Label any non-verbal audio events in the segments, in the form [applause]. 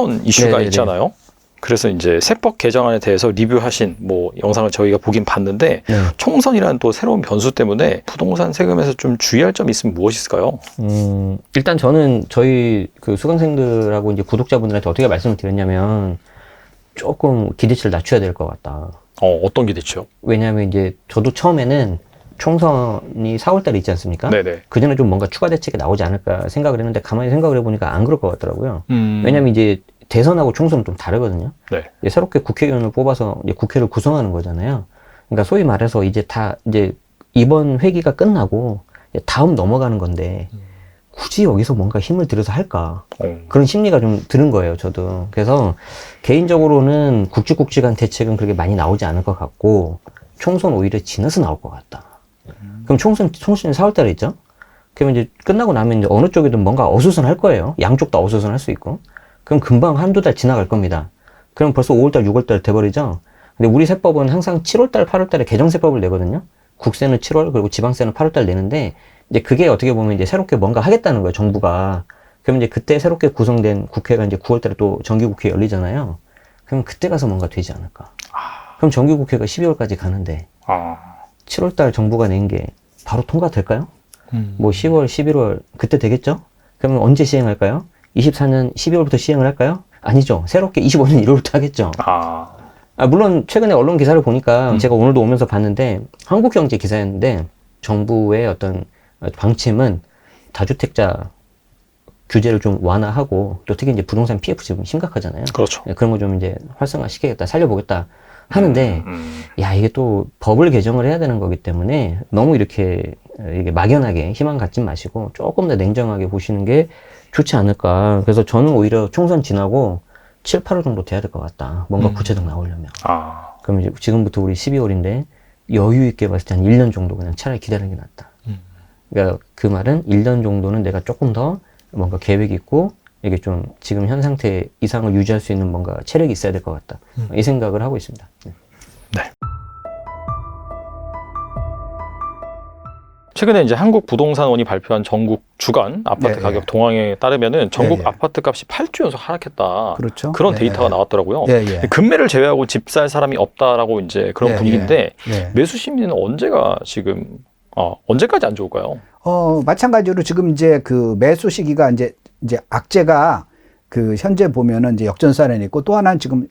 총선 이슈가 네네네. 있잖아요. 그래서 이제 세법 개정안에 대해서 리뷰하신 뭐 영상을 저희가 보긴 봤는데 네. 총선이라는 또 새로운 변수 때문에 부동산 세금에서 좀 주의할 점이 있으면 무엇이 있을까요? 음, 일단 저는 저희 그 수강생들하고 이제 구독자분들한테 어떻게 말씀을 드렸냐면 조금 기대치를 낮춰야 될 것 같다. 어, 어떤 기대치요? 왜냐하면 이제 저도 처음에는 총선이 4월 달에 있지 않습니까? 네네. 그 전에 좀 뭔가 추가 대책이 나오지 않을까 생각을 했는데 가만히 생각을 해보니까 안 그럴 것 같더라고요. 음. 왜냐면 이제 대선하고 총선은 좀 다르거든요. 네. 새롭게 국회의원을 뽑아서 이제 국회를 구성하는 거잖아요. 그러니까 소위 말해서 이제 다 이제 이번 회기가 끝나고 다음 넘어가는 건데 굳이 여기서 뭔가 힘을 들여서 할까 어. 그런 심리가 좀 드는 거예요. 저도 그래서 개인적으로는 굵직굵직한 대책은 그렇게 많이 나오지 않을 것 같고 총선 오히려 지나서 나올 것 같다. 그럼 총선 총선이 4월달에 있죠? 그러면 이제 끝나고 나면 이제 어느 쪽이든 뭔가 어수선할 거예요. 양쪽 다 어수선할 수 있고. 그럼 금방 한두 달 지나갈 겁니다. 그럼 벌써 5월달, 6월달 돼버리죠? 근데 우리 세법은 항상 7월달, 8월달에 개정세법을 내거든요? 국세는 7월, 그리고 지방세는 8월달 내는데, 이제 그게 어떻게 보면 이제 새롭게 뭔가 하겠다는 거예요, 정부가. 그럼 이제 그때 새롭게 구성된 국회가 이제 9월달에 또 정기국회 열리잖아요? 그럼 그때 가서 뭔가 되지 않을까? 그럼 정기국회가 12월까지 가는데, 아. 7월달 정부가 낸 게 바로 통과될까요? 음. 뭐 10월, 11월 그때 되겠죠? 그러면 언제 시행할까요? 24년 12월부터 시행을 할까요? 아니죠. 새롭게 25년 1월부터 하겠죠. 아. 아, 물론 최근에 언론 기사를 보니까 음. 제가 오늘도 오면서 봤는데 한국경제 기사였는데 정부의 어떤 방침은 다주택자 규제를 좀 완화하고 또 특히 이제 부동산 PF 지금 심각하잖아요. 그렇죠. 네, 그런 거 좀 이제 활성화시키겠다, 살려보겠다 하는데 음. 야, 이게 또 법을 개정을 해야 되는 거기 때문에 너무 이렇게 어, 이게 막연하게 희망 갖지 마시고 조금 더 냉정하게 보시는 게 좋지 않을까. 그래서 저는 오히려 총선 지나고 7, 8월 정도 돼야 될 것 같다. 뭔가 음. 구체적 나오려면. 아. 그럼 이제 지금부터 우리 12월인데 여유 있게 봤을 때 한 1년 정도 그냥 차라리 기다리는 게 낫다. 음. 그러니까 그 말은 1년 정도는 내가 조금 더 뭔가 계획 있고 이게 좀 지금 현 상태 이상을 유지할 수 있는 뭔가 체력이 있어야 될 것 같다. 음. 이 생각을 하고 있습니다. 네. 최근에 이제 한국 부동산원이 발표한 전국 주간 아파트 네, 가격 네. 동향에 따르면은 전국 네, 네. 아파트 값이 8주 연속 하락했다. 그렇죠. 그런 예, 데이터가 예. 나왔더라고요. 예, 예. 금매를 제외하고 집 살 사람이 없다라고 이제 그런 예, 분위기인데 예. 매수 심리는 언제가 지금 어, 언제까지 안 좋을까요? 어, 마찬가지로 지금 이제 그 매수 시기가 이제 이제 악재가 그 현재 보면은 이제 역전사례는 있고 또 하나는 지금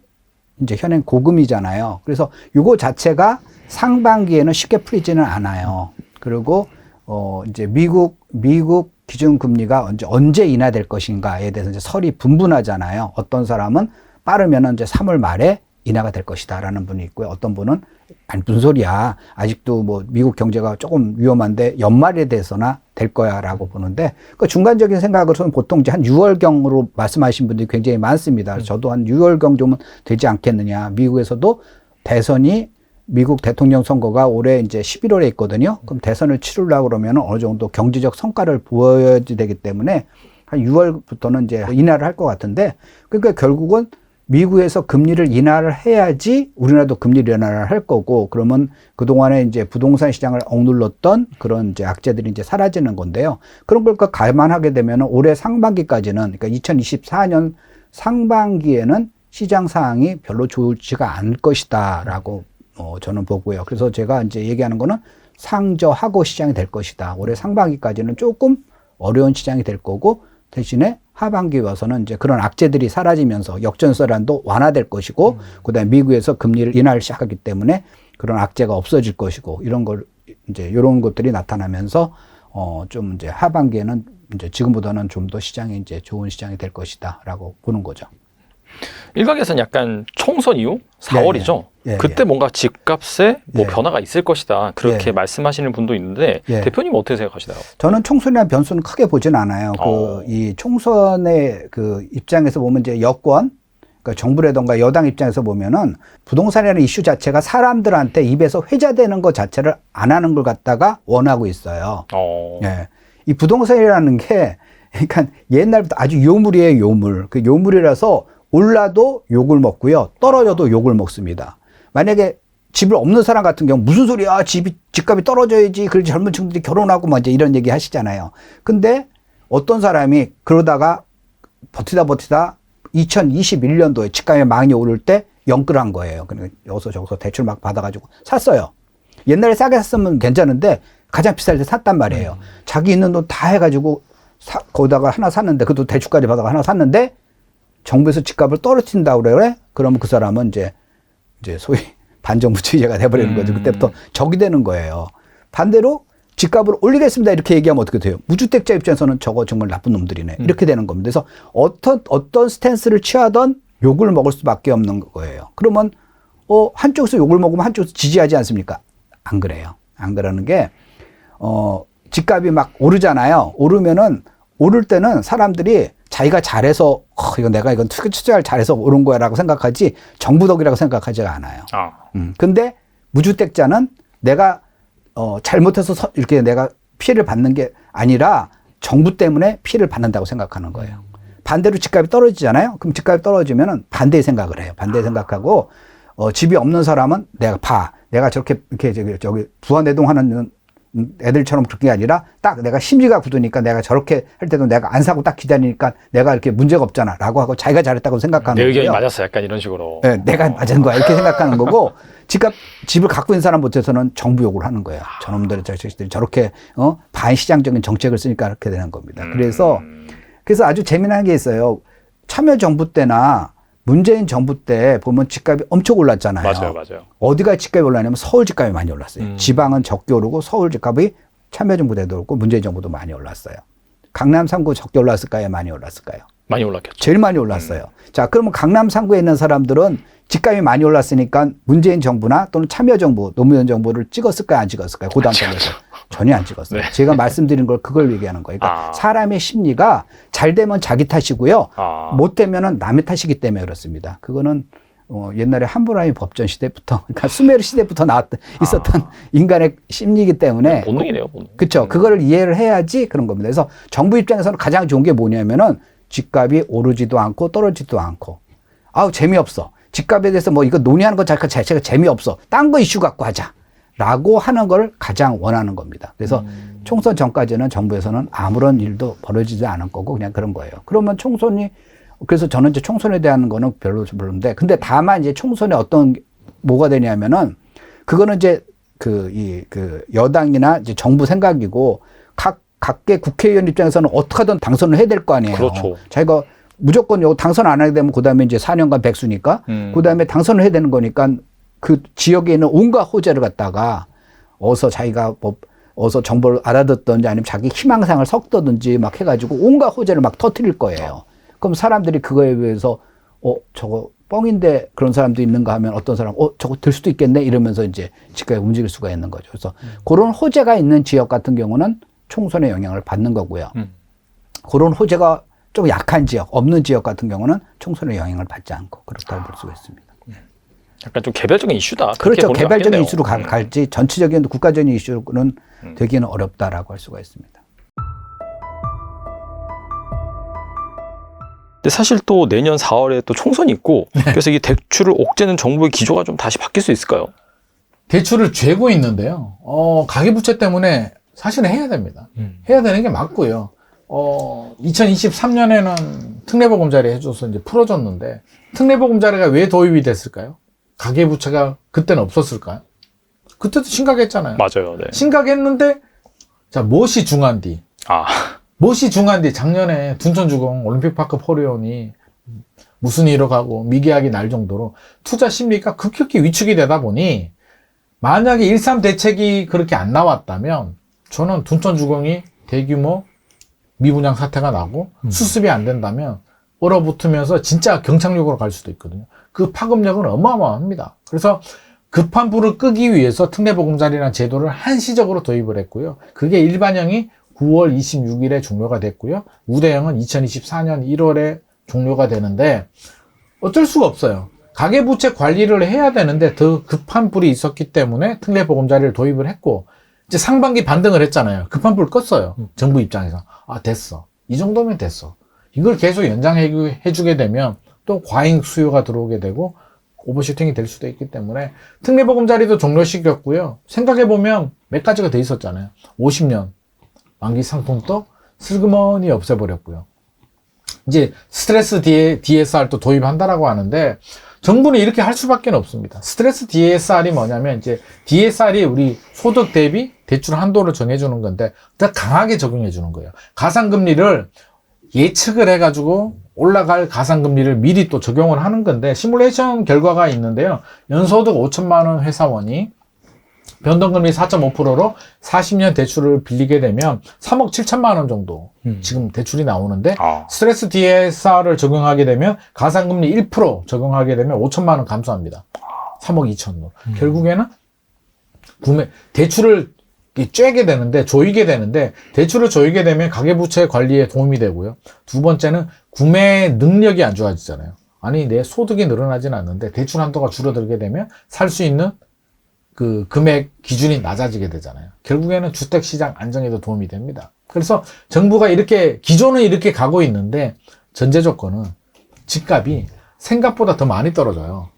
이제 현행 고금이잖아요. 그래서 요거 자체가 상반기에는 쉽게 풀리지는 않아요. 그리고 어 이제 미국 미국 기준 금리가 언제 언제 인하될 것인가에 대해서 이제 설이 분분하잖아요. 어떤 사람은 빠르면은 이제 3월 말에 인하가 될 것이다라는 분이 있고요. 어떤 분은 아니 무슨 소리야. 아직도 뭐 미국 경제가 조금 위험한데 연말에 대해서나 될 거야라고 보는데 그 중간적인 생각으로는 보통 이제 한 6월 경으로 말씀하신 분들이 굉장히 많습니다. 저도 한 6월 경 좀 되지 않겠느냐. 미국에서도 대선이 미국 대통령 선거가 올해 이제 11월에 있거든요. 그럼 대선을 치르려고 그러면 어느 정도 경제적 성과를 보여야 되기 때문에 한 6월부터는 이제 인하를 할 것 같은데 그러니까 결국은 미국에서 금리를 인하를 해야지 우리나라도 금리를 인하를 할 거고 그러면 그동안에 이제 부동산 시장을 억눌렀던 그런 이제 악재들이 이제 사라지는 건데요. 그런 걸 감안하게 되면 올해 상반기까지는 그러니까 2024년 상반기에는 시장 상황이 별로 좋지가 않을 것이다라고 어, 저는 보고요. 그래서 제가 이제 얘기하는 거는 상저하고 시장이 될 것이다. 올해 상반기까지는 조금 어려운 시장이 될 거고 대신에 하반기 와서는 이제 그런 악재들이 사라지면서 역전세란도 완화될 것이고 그다음에 미국에서 금리를 인하를 시작하기 때문에 그런 악재가 없어질 것이고 이런 걸 이제 이런 것들이 나타나면서 어 좀 이제 하반기에는 이제 지금보다는 좀 더 시장이 이제 좋은 시장이 될 것이다라고 보는 거죠. 일각에서는 약간 총선 이후 4월이죠. 예, 예. 그때 뭔가 집값에 뭐 예. 변화가 있을 것이다. 그렇게 예. 말씀하시는 분도 있는데 예. 대표님 어떻게 생각하시나요? 저는 총선이나 변수는 크게 보진 않아요. 어. 그이 총선의 그 입장에서 보면 이제 여권, 그러니까 정부라던가 여당 입장에서 보면은 부동산이라는 이슈 자체가 사람들한테 입에서 회자되는 것 자체를 안 하는 걸 갖다가 원하고 있어요. 어. 예. 이 부동산이라는 게 [laughs] 그러니까 옛날부터 아주 요물이에요, 요물. 그 요물이라서 올라도 욕을 먹고요. 떨어져도 욕을 먹습니다. 만약에 집을 없는 사람 같은 경우 무슨 소리야? 집이 집값이 떨어져야지. 그래서 젊은 친구들이 결혼하고 뭐 이제 이런 얘기 하시잖아요. 근데 어떤 사람이 그러다가 버티다 버티다 2021년도에 집값이 많이 오를 때 영끌 한 거예요. 그러니까 여기서 저기서 대출 막 받아가지고 샀어요. 옛날에 싸게 샀으면 괜찮은데 가장 비쌀 때 샀단 말이에요. 자기 있는 돈 다 해가지고 사, 거기다가 하나 샀는데 그것도 대출까지 받아가 하나 샀는데 정부에서 집값을 떨어뜨린다고 그래? 그러면 그 사람은 이제 이제 소위 [laughs] 반정부주의자가 돼버리는 거죠. 음. 그때부터 적이 되는 거예요. 반대로 집값을 올리겠습니다 이렇게 얘기하면 어떻게 돼요? 무주택자 입장에서는 저거 정말 나쁜 놈들이네 이렇게 되는 겁니다. 그래서 어떤 어떤 스탠스를 취하던 욕을 먹을 수밖에 없는 거예요. 그러면 어 한쪽에서 욕을 먹으면 한쪽에서 지지하지 않습니까? 안 그래요. 안 그러는 게 어, 집값이 막 오르잖아요. 오르면은 오를 때는 사람들이 자기가 잘해서 어, 이거 내가 이건 투- 투자를 잘해서 오른 거야라고 생각하지 정부 덕이라고 생각하지가 않아요. 아, 음. 근데 무주택자는 내가 어, 잘못해서 서- 이렇게 내가 피해를 받는 게 아니라 정부 때문에 피해를 받는다고 생각하는 거예요. 반대로 집값이 떨어지잖아요. 그럼 집값이 떨어지면은 반대의 생각을 해요. 반대 생각하고 어, 집이 없는 사람은 내가 봐. 내가 저렇게 이렇게 저기, 저기 부안내동하는 애들처럼 그렇게 아니라 딱 내가 심리가 굳으니까 내가 저렇게 할 때도 내가 안 사고 딱 기다리니까 내가 이렇게 문제가 없잖아. 라고 하고 자기가 잘했다고 생각하는 내 의견이 거예요. 맞았어. 약간 이런 식으로. 네, 내가 맞은 거야 이렇게 생각하는 거고 집값 집을 갖고 있는 사람 못해서는 정부 욕을 하는 거예요. 저놈들 저들이 저렇게 어 반시장적인 정책을 쓰니까 그렇게 되는 겁니다. 그래서 음. 그래서 아주 재미난 게 있어요. 참여정부 때나 문재인 정부 때 보면 집값이 엄청 올랐잖아요. 맞아요, 맞아요. 어디가 집값이 올랐냐면 서울 집값이 많이 올랐어요. 음. 지방은 적게 오르고 서울 집값이 참여정부 때도 오르고 문재인 정부도 많이 올랐어요. 강남 3구 적게 올랐을까요? 많이 올랐을까요? 많이 올랐겠죠. 제일 많이 올랐어요. 자, 그러면 강남 3구에 있는 사람들은 집값이 많이 올랐으니까 문재인 정부나 또는 참여정부, 노무현 정부를 찍었을까요? 안 찍었을까요? 그 다음 편에서. 전혀 안 찍었어요. 네. 제가 말씀드린 걸 그걸 얘기하는 거예요. 그러니까 아. 사람의 심리가 잘 되면 자기 탓이고요. 아. 못 되면은 남의 탓이기 때문에 그렇습니다. 그거는 어, 옛날에 함부라이 법전 시대부터, 그러니까 수메르 시대부터 나왔 있었던 인간의 심리이기 때문에 본능이네요, 본능. 그렇죠. 그거를 이해를 해야지 그런 겁니다. 그래서 정부 입장에서는 가장 좋은 게 뭐냐면은 집값이 오르지도 않고 떨어지도 않고 아우 재미없어. 집값에 대해서 뭐 이거 논의하는 것 자체가 재미없어. 딴 거 이슈 갖고 하자. 라고 하는 걸 가장 원하는 겁니다. 그래서 총선 전까지는 정부에서는 아무런 일도 벌어지지 않을 거고 그냥 그런 거예요. 그러면 총선이 그래서 저는 이제 총선에 대한 거는 별로 별로인데 근데 다만 이제 총선에 어떤 뭐가 되냐면은 그거는 이제 그이그 여당이나 이제 정부 생각이고 각 각계 국회의원 입장에서는 어떻게든 당선을 해야 될 거 아니에요. 그렇죠. 자기가 무조건 요 당선 안 하게 되면 그다음에 이제 4년간 백수니까 음. 그다음에 당선을 해야 되는 거니까 그 지역에 있는 온갖 호재를 갖다가 어서 자기가 뭐 어서 정보를 알아듣든지 아니면 자기 희망상을 섞든지 막 해가지고 온갖 호재를 막 터트릴 거예요. 그럼 사람들이 그거에 비해서 어 저거 뻥인데 그런 사람도 있는가 하면 어떤 사람 어 저거 들 수도 있겠네 이러면서 이제 집값이 움직일 수가 있는 거죠. 그래서 그런 호재가 있는 지역 같은 경우는 총선의 영향을 받는 거고요. 음. 그런 호재가 좀 약한 지역, 없는 지역 같은 경우는 총선의 영향을 받지 않고 그렇다고 볼 수가 있습니다. 약간 좀 개별적인 이슈다. 그렇죠. 맞겠네요. 이슈로 가- 음. 갈지 전체적인 국가적인 이슈로는 음. 되기는 어렵다라고 할 수가 있습니다. 근데 사실 또 내년 4월에 또 총선이 있고 [laughs] 네. 그래서 이 대출을 옥죄는 정부의 기조가 좀 다시 바뀔 수 있을까요? 대출을 죄고 있는데요. 어, 가계부채 때문에 사실은 해야 됩니다. 해야 되는 게 맞고요. 어, 2023년에는 특례보금자리 해줘서 이제 풀어줬는데, 특례보금자리가 왜 도입이 됐을까요? 가계부채가 그때는 없었을까요? 그때도 심각했잖아요. 맞아요. 네. 심각했는데, 자, 무엇이 중한디? 아, 무엇이 중한디? 작년에 둔천주공 올림픽파크 포리온이 무슨 일로 가고 미계약이 날 정도로 투자 심리가 급격히 위축이 되다 보니 만약에 1.3 대책이 그렇게 안 나왔다면 저는 둔천주공이 대규모 미분양 사태가 나고 수습이 안 된다면 얼어붙으면서 진짜 경착륙으로 갈 수도 있거든요. 그 파급력은 어마어마합니다. 그래서 급한 불을 끄기 위해서 특례보금자리라는 제도를 한시적으로 도입을 했고요. 그게 일반형이 9월 26일에 종료가 됐고요. 우대형은 2024년 1월에 종료가 되는데 어쩔 수가 없어요. 가계부채 관리를 해야 되는데 더 급한 불이 있었기 때문에 특례보금자리를 도입을 했고 이제 상반기 반등을 했잖아요. 급한 불 껐어요. 정부 입장에서. 아, 됐어. 이 정도면 됐어. 이걸 계속 연장해 주게 되면 또 과잉 수요가 들어오게 되고 오버슈팅이 될 수도 있기 때문에 특례보금 자리도 종료시켰고요. 생각해보면 몇 가지가 더 있었잖아요. 50년 만기 상품도 슬그머니 없애버렸고요. 이제 스트레스 DSR도 도입한다라고 하는데 정부는 이렇게 할 수밖에 없습니다. 스트레스 DSR이 뭐냐면 이제 DSR이 우리 소득 대비 대출 한도를 정해주는 건데 더 강하게 적용해 주는 거예요. 가상금리를 예측을 해가지고 올라갈 가상금리를 미리 또 적용을 하는 건데 시뮬레이션 결과가 있는데요. 연소득 5천만 원 회사원이 변동금리 4.5%로 40년 대출을 빌리게 되면 3억 7천만 원 정도 지금 대출이 나오는데 아. 스트레스 DSR을 적용하게 되면 가상금리 1% 적용하게 되면 5천만 원 감소합니다. 3억 2천으로. 결국에는 구매 대출을 이 쬐게 되는데 조이게 되는데 대출을 조이게 되면 가계부채 관리에 도움이 되고요. 두 번째는 구매 능력이 안 좋아지잖아요. 아니 내 소득이 늘어나진 않는데 대출 한도가 줄어들게 되면 살 수 있는 그 금액 기준이 낮아지게 되잖아요. 결국에는 주택 시장 안정에도 도움이 됩니다. 그래서 정부가 이렇게 기존은 이렇게 가고 있는데 전제 조건은 집값이 생각보다 더 많이 떨어져요.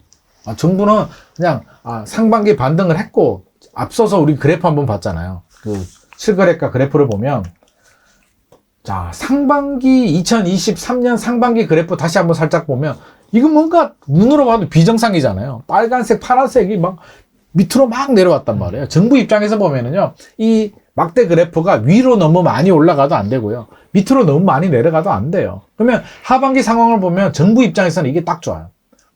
아, 정부는 그냥 아, 상반기 반등을 했고 앞서서 우리 그래프 한번 봤잖아요. 그 실거래가 그래프를 보면 자 상반기 2023년 상반기 그래프 다시 한번 살짝 보면 이거 뭔가 눈으로 봐도 비정상이잖아요. 빨간색, 파란색이 막 밑으로 막 내려왔단 말이에요. 정부 입장에서 보면은요, 이 막대 그래프가 위로 너무 많이 올라가도 안 되고요. 밑으로 너무 많이 내려가도 안 돼요. 그러면 하반기 상황을 보면 정부 입장에서는 이게 딱 좋아요.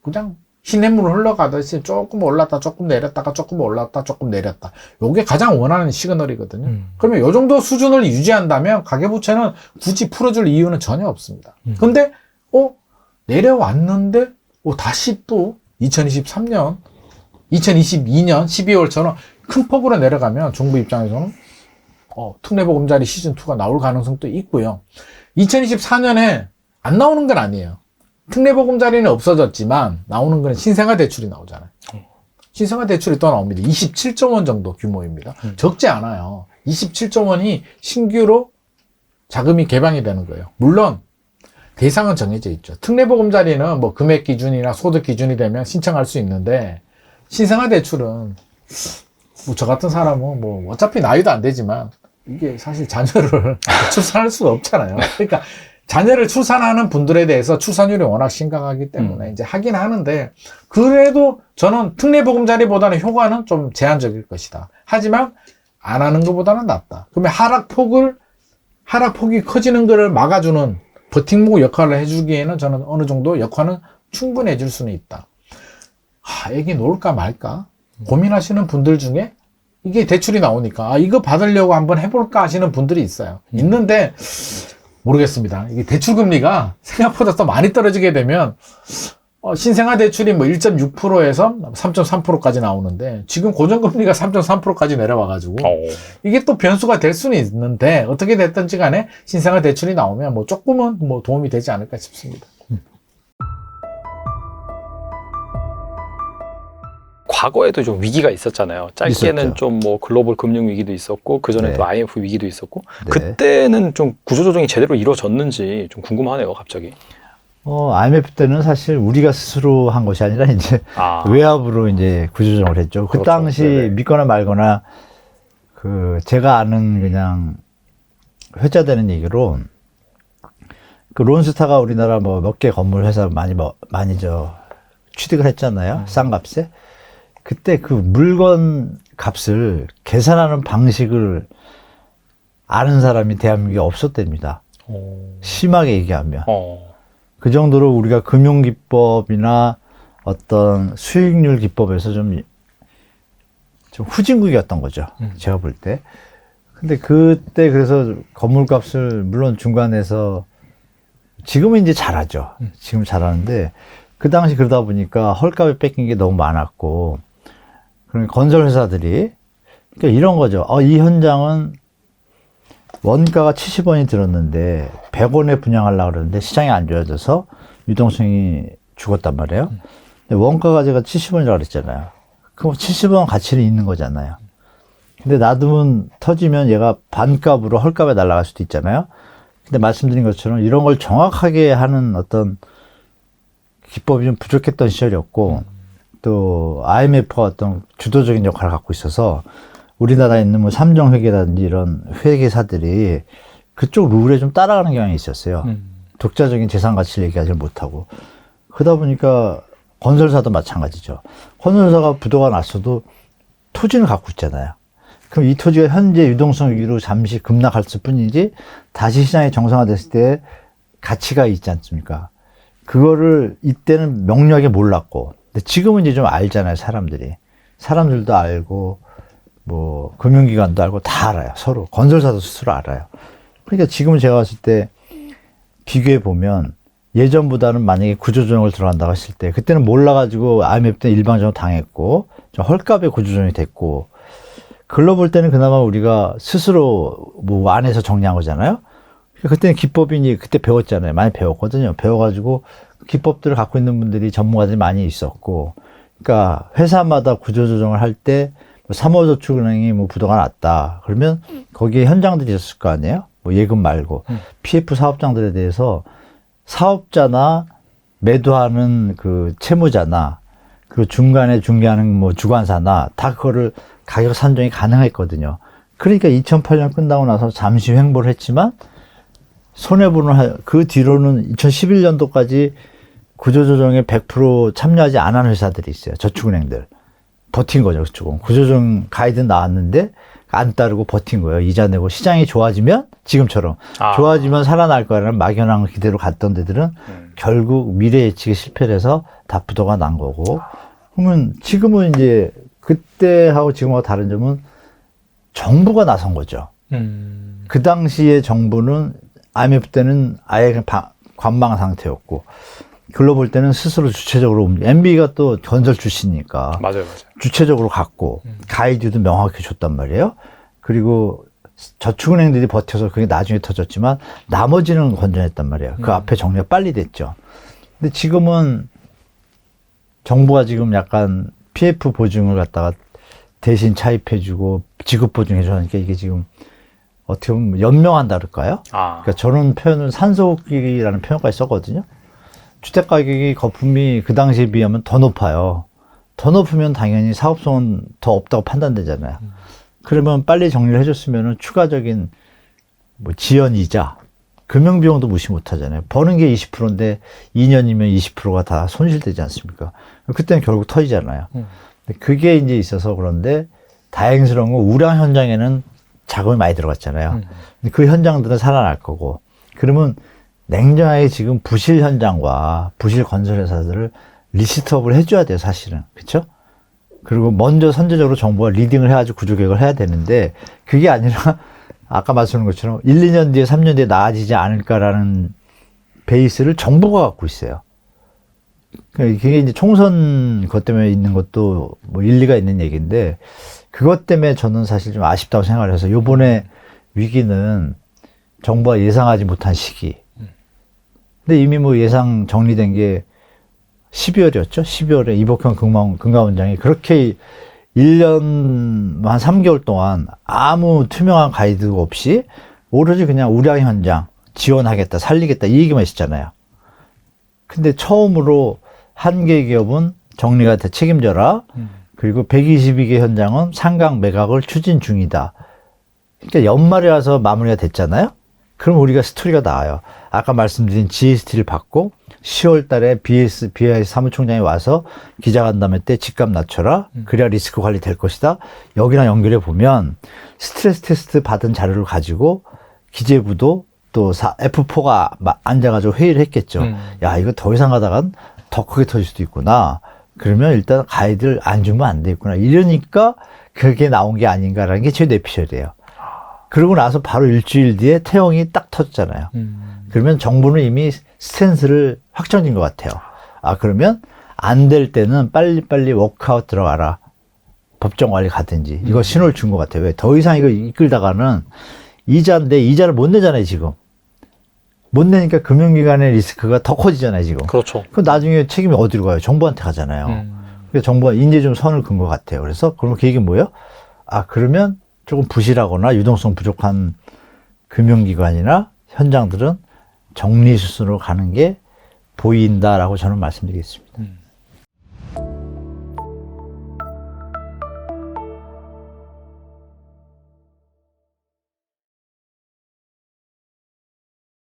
그냥 시냇물 흘러가듯이 조금 올랐다, 조금 내렸다가 조금 올랐다, 조금 내렸다. 요게 가장 원하는 시그널이거든요. 그러면 요 정도 수준을 유지한다면 가계부채는 굳이 풀어줄 이유는 전혀 없습니다. 근데, 어, 내려왔는데, 어, 다시 또 2023년 2022년 12월처럼 큰 폭으로 내려가면 정부 입장에서는 어, 특례보금자리 시즌2가 나올 가능성도 있고요. 2024년에 안 나오는 건 아니에요. 특례보금자리는 없어졌지만 나오는 건 신생아 대출이 나오잖아요. 신생아 대출이 또 나옵니다. 27조 원 정도 규모입니다. 적지 않아요. 27조 원이 신규로 자금이 개방이 되는 거예요. 물론 대상은 정해져 있죠. 특례보금자리는 뭐 금액 기준이나 소득 기준이 되면 신청할 수 있는데 신생아 대출은 뭐 저 같은 사람은 뭐 어차피 나이도 안 되지만 이게 사실 자녀를 [laughs] 출산할 수가 없잖아요. 그러니까 자녀를 출산하는 분들에 대해서 출산율이 워낙 심각하기 때문에 이제 하긴 하는데 그래도 저는 특례 보금자리보다는 효과는 좀 제한적일 것이다. 하지만 안 하는 것보다는 낫다. 그러면 하락폭을 하락폭이 커지는 것을 막아주는 버팅목 역할을 해주기에는 저는 어느 정도 역할은 충분히 해줄 수는 있다. 아, 애기 놓을까 말까 고민하시는 분들 중에 이게 대출이 나오니까 아, 이거 받으려고 한번 해볼까 하시는 분들이 있어요. 있는데 모르겠습니다. 이게 대출 금리가 생각보다 더 많이 떨어지게 되면 어, 신생아 대출이 뭐 1.6%에서 3.3%까지 나오는데 지금 고정금리가 3.3%까지 내려와가지고 어. 이게 또 변수가 될 수는 있는데 어떻게 됐든지 간에 신생아 대출이 나오면 뭐 조금은 뭐 도움이 되지 않을까 싶습니다. 과거에도 좀 위기가 있었잖아요. 짧게는. 좀 뭐 글로벌 금융 위기도 있었고 그 전에 네. 또 IMF 위기도 있었고 네. 그때는 좀 구조 조정이 제대로 이루어졌는지 좀 궁금하네요, 갑자기. 어, IMF 때는 사실 우리가 스스로 한 것이 아니라 [laughs] 이제 아, 외압으로 이제 구조조정을 했죠. 그 그렇죠. 당시 네네. 믿거나 말거나 그 제가 아는 그냥 회자되는 얘기로 그 론스타가 우리나라 뭐 몇 개 건물 회사 많이 뭐 많이 저 취득을 했잖아요. 싼 값에. 그때 그 물건 값을 계산하는 방식을 아는 사람이 대한민국에 없었답니다. 어, 심하게 얘기하면. 어, 그 정도로 우리가 금융기법이나 어떤 수익률 기법에서 좀, 좀 후진국이었던 거죠. 제가 볼 때. 근데 그때 그래서 건물값을 물론 중간에서 지금은 이제 잘하죠. 지금 잘하는데 그 당시 그러다 보니까 헐값에 뺏긴 게 너무 많았고 그러니까 건설회사들이 그러니까 이런 거죠. 어, 이 현장은 원가가 70원이 들었는데 100원에 분양하려고 그러는데 시장이 안 좋아져서 유동성이 죽었단 말이에요. 근데 원가가 제가 70원이라고 그랬잖아요. 그럼 70원 가치는 있는 거잖아요. 근데 놔두면 터지면 얘가 반값으로 헐값에 날아갈 수도 있잖아요. 근데 말씀드린 것처럼 이런 걸 정확하게 하는 어떤 기법이 좀 부족했던 시절이었고 또 IMF가 어떤 주도적인 역할을 갖고 있어서 우리나라에 있는 뭐 삼정회계라든지 이런 회계사들이 그쪽 룰에 좀 따라가는 경향이 있었어요. 음. 독자적인 재산 가치를 얘기하지 못하고 그러다 보니까 건설사도 마찬가지죠. 건설사가 부도가 났어도 토지는 갖고 있잖아요. 그럼 이 토지가 현재 유동성 위로 잠시 급락할 뿐이지 다시 시장이 정상화됐을 때 가치가 있지 않습니까? 그거를 이때는 명료하게 몰랐고 근데 지금은 이제 좀 알잖아요 사람들이 사람들도 알고 뭐 금융기관도 알고 다 알아요 서로 건설사도 스스로 알아요 그러니까 지금은 제가 봤을 때 비교해 보면 예전보다는 만약에 구조조정을 들어간다고 했을 때 그때는 몰라가지고 IMF 때 일방적으로 당했고 좀 헐값에 구조조정이 됐고 글로 볼 때는 그나마 우리가 스스로 뭐 안에서 정리한 거잖아요. 그러니까 그때는 기법인이 그때 배웠잖아요. 많이 배웠거든요. 배워가지고 기법들을 갖고 있는 분들이 전문가들이 많이 있었고, 그러니까 회사마다 구조조정을 할 때 삼호저축은행이 뭐 부도가 났다. 그러면 거기에 현장들이 있었을 거 아니에요? 뭐 예금 말고 PF 사업장들에 대해서 사업자나 매도하는 그 채무자나 그 중간에 중개하는 뭐 주관사나 다 그거를 가격 산정이 가능했거든요. 그러니까 2008년 끝나고 나서 잠시 횡보를 했지만 손해보는 하- 그 뒤로는 2011년도까지 구조조정에 100% 참여하지 않은 회사들이 있어요. 저축은행들. 버틴 거죠, 그쪽은. 구조조정 가이드 나왔는데 안 따르고 버틴 거예요. 이자 내고 시장이 좋아지면 지금처럼 아. 좋아지면 살아날 거라는 막연한 기대로 갔던 데들은 결국 미래 예측에 실패를 해서 다 부도가 난 거고. 그러면 지금은 이제 그때하고 지금하고 다른 점은 정부가 나선 거죠. 음. 그 당시에 정부는 IMF 때는 아예 그냥 바- 관망 상태였고 글로벌 때는 스스로 주체적으로. MB가 또 건설 출신이니까 맞아요, 맞아요. 주체적으로 갔고 가이드도 명확히 줬단 말이에요. 그리고 저축은행들이 버텨서 그게 나중에 터졌지만 나머지는 건전했단 말이에요. 그 앞에 정리가 빨리 됐죠. 근데 지금은 정부가 지금 약간 PF 보증을 갖다가 대신 차입해주고 지급 보증해주니까 이게 지금 어떻게 보면 연명한다 그럴까요? 아. 그러니까 저는 표현을 산소호흡기라는 표현까지 썼거든요. 주택 가격이 거품이 그 당시에 비하면 더 높아요. 더 높으면 당연히 사업성은 더 없다고 판단되잖아요. 그러면 빨리 정리를 해줬으면 추가적인 뭐 지연 이자, 금융 비용도 무시 못 하잖아요. 버는 게 20%인데 2년이면 20%가 다 손실되지 않습니까? 그때는 결국 터지잖아요. 음. 근데 그게 이제 있어서 그런데 다행스러운 건 우량 현장에는 자금이 많이 들어갔잖아요. 음. 근데 그 현장들은 살아날 거고. 그러면 냉정하게 지금 부실 현장과 부실 건설회사들을 리스트업을 해줘야 돼요, 사실은. 그쵸? 그리고 먼저 선제적으로 정부가 리딩을 해가지고 구조개혁을 해야 되는데 그게 아니라 [laughs] 아까 말씀하신 것처럼 1, 2년 뒤에 3년 뒤에 나아지지 않을까라는 베이스를 정부가 갖고 있어요. 그러니까 이게 이제 총선 것 때문에 있는 것도 뭐 일리가 있는 얘기인데 그것 때문에 저는 사실 좀 아쉽다고 생각을 해서 요번에 위기는 정부가 예상하지 못한 시기. 근데 이미 뭐 예상 정리된 게 12월이었죠. 12월에 이복현 금감, 금감원장이 그렇게 1년 한 3개월 동안 아무 투명한 가이드 없이 오로지 그냥 우량 현장 지원하겠다, 살리겠다 이 얘기만 했잖아요. 근데 처음으로 한 개 기업은 정리가 돼 책임져라. 그리고 122개 현장은 상강 매각을 추진 중이다. 그러니까 연말에 와서 마무리가 됐잖아요. 그럼 우리가 스토리가 나와요. 아까 말씀드린 GST를 받고 10월 달에 BS, BIS 사무총장이 와서 기자간담회 때 집값 낮춰라. 그래야 리스크 관리 될 것이다. 여기랑 연결해 보면 스트레스 테스트 받은 자료를 가지고 기재부도 또 F4가 앉아가지고 회의를 했겠죠. 음. 야, 이거 더 이상 가다간 더 크게 터질 수도 있구나. 그러면 일단 가이드를 안 주면 안 되겠구나. 이러니까 그게 나온 게 아닌가라는 게 제 뇌피셜이에요. 그러고 나서 바로 일주일 뒤에 태영이 딱 터졌잖아요. 음. 그러면 정부는 이미 스탠스를 확정진 것 같아요. 아, 그러면 안 될 때는 빨리빨리 워크아웃 들어가라. 법정 관리 가든지. 이거 신호를 준 것 같아요. 왜? 더 이상 이거 이끌다가는 이자인데 이자를 못 내잖아요, 지금. 못 내니까 금융기관의 리스크가 더 커지잖아요, 지금. 그렇죠. 그럼 나중에 책임이 어디로 가요? 정부한테 가잖아요. 음. 그래서 정부가 이제 좀 선을 긋은 것 같아요. 그래서 그럼 그 얘기는 뭐예요? 아, 그러면 조금 부실하거나 유동성 부족한 금융기관이나 현장들은 정리 수순으로 가는 게 보인다라고 저는 말씀드리겠습니다. 음.